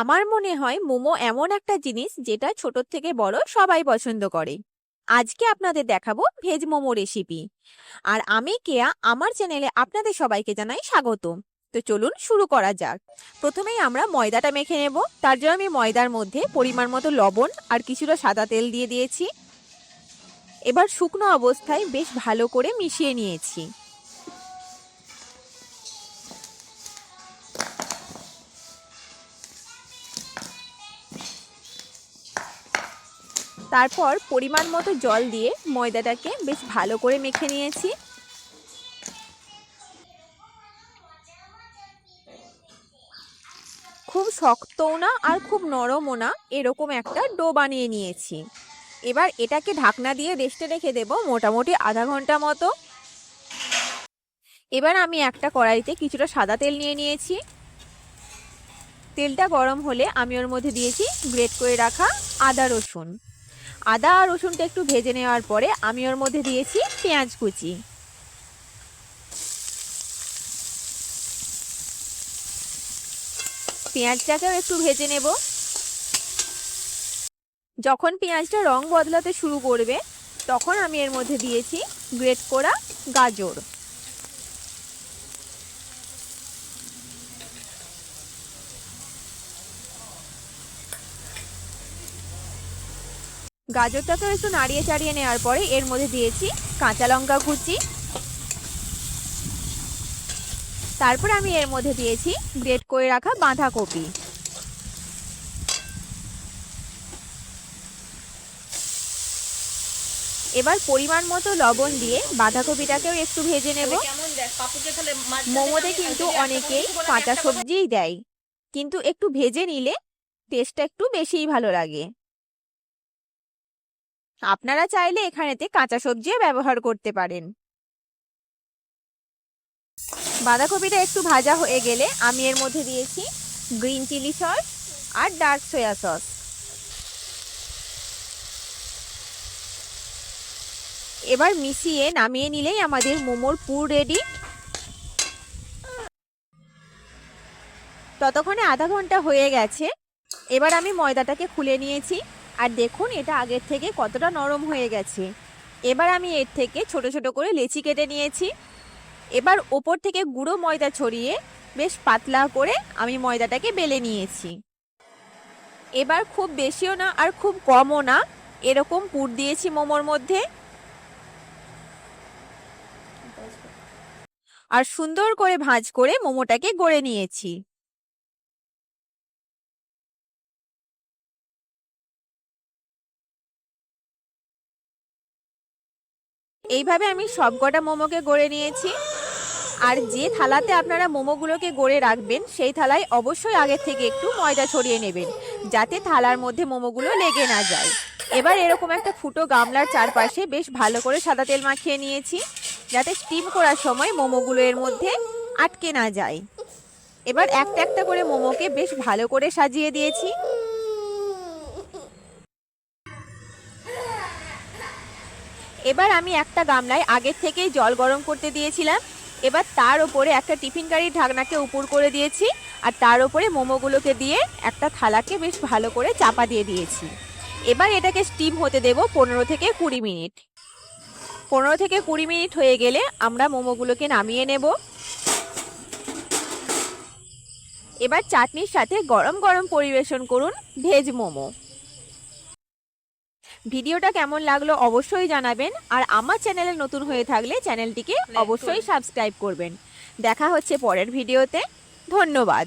আমার মনে হয় মোমো এমন একটা জিনিস যেটা ছোট থেকে বড় সবাই পছন্দ করে। আজকে আপনাদের দেখাবো ভেজ মোমো রেসিপি। আর আমি কেয়া, আমার চ্যানেলে আপনাদের সবাইকে জানাই স্বাগত। তো চলুন শুরু করা যাক। প্রথমেই আমরা ময়দাটা মেখে নেব। তার জন্য আমি ময়দার মধ্যে পরিমাণ মতো লবণ আর কিছুটা সাদা তেল দিয়ে দিয়েছি। এবার শুকনো অবস্থায় বেশ ভালো করে মিশিয়ে নিয়েছি। তারপর পরিমাণ মতো জল দিয়ে ময়দাটাকে বেশ ভালো করে মেখে নিয়েছি। খুব শক্তও না আর খুব নরমও না, এরকম একটা ডো বানিয়ে নিয়েছি। এবার এটাকে ঢাকনা দিয়ে রেস্টে রেখে দেব মোটামুটি আধা ঘণ্টা মতো। এবার আমি একটা কড়াইতে কিছুটা সাদা তেল নিয়ে নিয়েছি। তেলটা গরম হলে আমি ওর মধ্যে দিয়েছি গ্রেট করে রাখা আদা রসুন। আদা আর রসুনটা একটু ভেজে নেওয়ার পরে আমি ওর মধ্যে দিয়েছি পেঁয়াজ কুচি। পেঁয়াজটাকেও একটু ভেজে নেব। যখন পেঁয়াজটা রং বদলাতে শুরু করবে, তখন আমি এর মধ্যে দিয়েছি গ্রেট করা গাজর। গাজরটাকেও একটু নাড়িয়ে চাড়িয়ে নেওয়ার পরে এর মধ্যে দিয়েছি কাঁচা লঙ্কা কুচি। তারপর আমি এর মধ্যে দিয়েছি গ্রেট করে রাখা বাঁধাকপি। এবার পরিমাণ মতো লবণ দিয়ে বাঁধাকপিটাকেও একটু ভেজে নেব। মোমোতে কিন্তু অনেকেই কাঁচা সবজিই দেয় কিন্তু একটু ভেজে নিলে টেস্টটা একটু বেশিই ভালো লাগে। আপনারা চাইলে এখানেতে কাঁচা সবজিও ব্যবহার করতে পারেন। বাঁধাকপিটা একটু ভাজা হয়ে গেলে আমি এর মধ্যে দিয়েছি গ্রিন চিলি সস আর ডার্ক সয়া সস। এবার মিশিয়ে নামিয়ে নিলেই আমাদের মোমোর পুর রেডি। ততক্ষণে আধা ঘণ্টা হয়ে গেছে। এবার আমি ময়দাটাকে খুলে নিয়েছি। আর দেখুন, এটা আগের থেকে কতটা নরম হয়ে গেছে। এবার আমি এর থেকে ছোট ছোট করে লেচি কেটে নিয়েছি। এবার ওপর থেকে গুঁড়ো ময়দা ছড়িয়ে বেশ পাতলা করে আমি ময়দাটাকে বেলে নিয়েছি। এবার খুব বেশিও না আর খুব কমও না, এরকম পুর দিয়েছি মোমোর মধ্যে। আর সুন্দর করে ভাঁজ করে মোমোটাকে গড়ে নিয়েছি। এইভাবে আমি সব কটা মোমোকে গড়ে নিয়েছি। আর যে থালাতে আপনারা মোমোগুলোকে গড়ে রাখবেন, সেই থালায় অবশ্যই আগের থেকে একটু ময়দা ছড়িয়ে নেবেন, যাতে থালার মধ্যে মোমোগুলো লেগে না যায়। এবার এরকম একটা ফুটো গামলার চারপাশে বেশ ভালো করে সাদা তেল মাখিয়ে নিয়েছি, যাতে স্টিম করার সময় মোমোগুলো এর মধ্যে আটকে না যায়। এবার একটা একটা করে মোমোকে বেশ ভালো করে সাজিয়ে দিয়েছি। এবার আমি একটা গামলায় আগের থেকেই জল গরম করতে দিয়েছিলাম। এবার তার ওপরে একটা টিফিন গাড়ির ঢাকনাকে উপর করে দিয়েছি আর তার ওপরে মোমোগুলোকে দিয়ে একটা থালাকে বেশ ভালো করে চাপা দিয়ে দিয়েছি। এবার এটাকে স্টিম হতে দেব পনেরো থেকে কুড়ি মিনিট। পনেরো থেকে কুড়ি মিনিট হয়ে গেলে আমরা মোমোগুলোকে নামিয়ে নেব। এবার চাটনির সাথে গরম গরম পরিবেশন করুন ভেজ মোমো। ভিডিওটা কেমন লাগল অবশ্যই জানাবেন। আর আমার চ্যানেলে নতুন হয়ে থাকলে চ্যানেলটিকে অবশ্যই সাবস্ক্রাইব করবেন। দেখা হচ্ছে পরের ভিডিওতে। ধন্যবাদ।